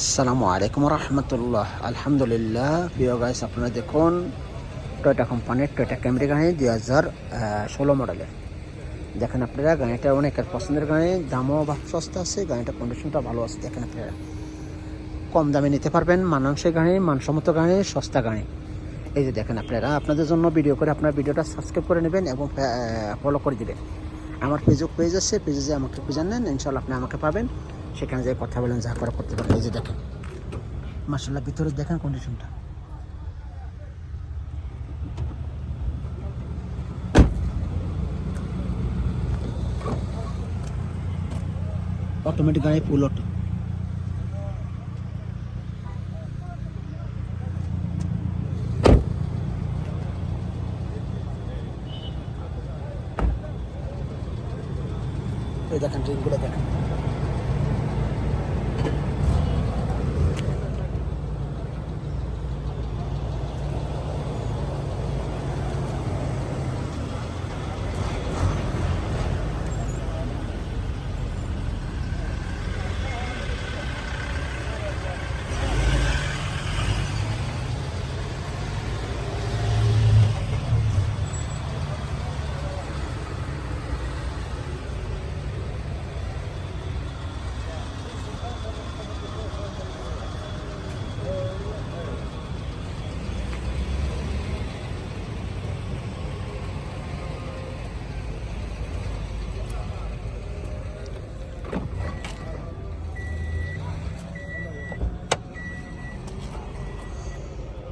আসসালামু আলাইকুম রহমতুল্লাহ। আলহামদুলিল্লাহ। প্রিয় গাইস আপনারা দেখুন টয়টা কোম্পানির টয়টা ক্যামেরি গাড়ি দুই হাজার ষোলো মডেলের দেখেন আপনারা, গাড়িটা অনেকের পছন্দের গাড়ি, দামও সস্তা আছে গাড়িটা কন্ডিশনটা ভালো আছে, দেখেন আপনারা। কম দামে নিতে পারবেন মানাংশের গাড়ি, মানসম্মত গাড়ি, সস্তা গাড়ি। এই যে দেখেন আপনারা, আপনাদের জন্য ভিডিও করে আপনার ভিডিওটা সাবস্ক্রাইব করে নেবেন এবং ফলো করে দিবেন। আমার ফেসবুক পেজ আছে পেজে আমাকে খুঁজে নেন ইনশাল্লাহ আপনি আমাকে পাবেন। সেখানে যে কথা বলেন, যা করা করতে পারেন। এই যে দেখেন মার্শাল্লাহ ভিতরে দেখেন কন্ডিশনটা অটোমেটিক গাড়ি ফুল অটো এই দেখেন রিংগুলো দেখেন।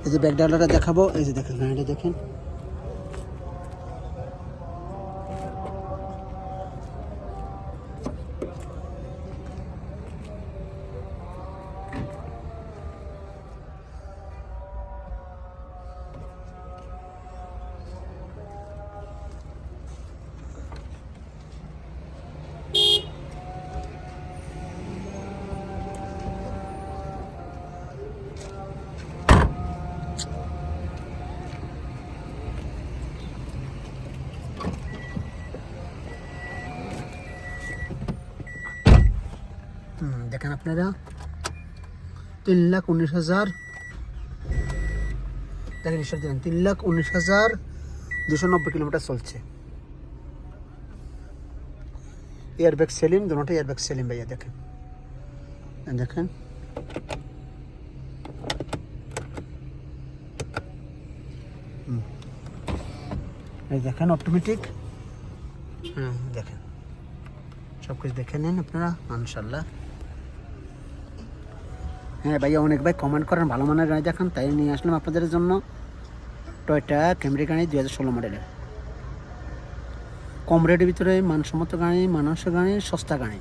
এই যে ব্যাক ডালাটা দেখাবো এই যে দেখেন এটা দেখেন। দেখেন আপনারা। তিন লাখ উনিশ হাজার। দেখেন, ঈশ্বর দেখেন তিন লাখ উনিশ হাজার দুশো নব্বই কিলোমিটার চলছে। এয়ারব্যাগ সেলিম দুটোটা এয়ারব্যাগ সেলিম ভাইয়া, দেখেন। দেখেন। এই দেখেন অটোমেটিক হ্যাঁ দেখেন। সব কিছু দেখে নেন আপনারা, মানশাল্লাহ। হ্যাঁ ভাইয়া অনেক ভাই কমেন্ট করেন, ভালো মানের গাড়ি দেখান, তাই নিয়ে আসলাম আপনাদের জন্য টয়টা ক্যামেরি গাড়ি দু হাজার ষোলো মডেলের কম রেটের ভিতরে মানসম্মত গাড়ি মানাংশ গাড়ি, সস্তা গাড়ি।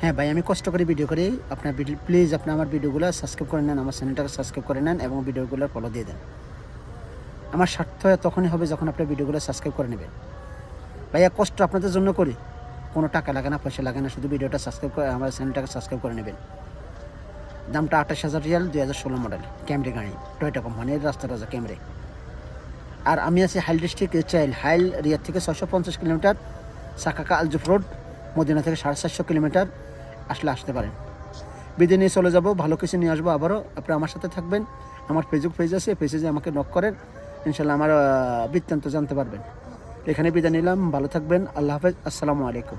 হ্যাঁ ভাই, আমি কষ্ট করে ভিডিও করি। আপনার প্লিজ আপনি আমার ভিডিওগুলো সাবস্ক্রাইব করে নেন, আমার চ্যানেলটাকে সাবস্ক্রাইব করে নেন এবং ভিডিওগুলো ফলো দিয়ে দেন। আমার স্বার্থ তখনই হবে যখন আপনার ভিডিওগুলো সাবস্ক্রাইব করে নেবেন। ভাইয়া, কষ্ট আপনাদের জন্য করি। কোনো টাকা লাগে না, পয়সা লাগে না, শুধু ভিডিওটা সাবস্ক্রাইব করে, আমার চ্যানেলটাকে সাবস্ক্রাইব করে নেবেন। দামটা আঠাশ হাজার রিয়াল, দুই হাজার ষোলো মডেল। ক্যামরি গাড়ি, টয়টা কোম্পানির রাস্তা রাজা ক্যামরে। আর আমি আছি হাইল ডিস্ট্রিক্ট চাইল হাইল রিয়ার থেকে ছয়শো পঞ্চাশ kilometre, Sakaka Al Jouf road, Medina থেকে সাড়ে চারশো কিলোমিটার। আসলে আসতে পারেন। বিদে নিয়ে চলে যাব, ভালো কিছু নিয়ে আসব আবারও। আপনি আমার সাথে থাকবেন, আমার ফেসবুক পেজ আছে পেজে আমাকে নক করেন ইনশাল্লাহ আমার বৃত্তান্ত জানতে পারবেন। এখানে বিদায় নিলাম, ভালো থাকবেন, আল্লাহ হাফেজ, আসসালামু আলাইকুম।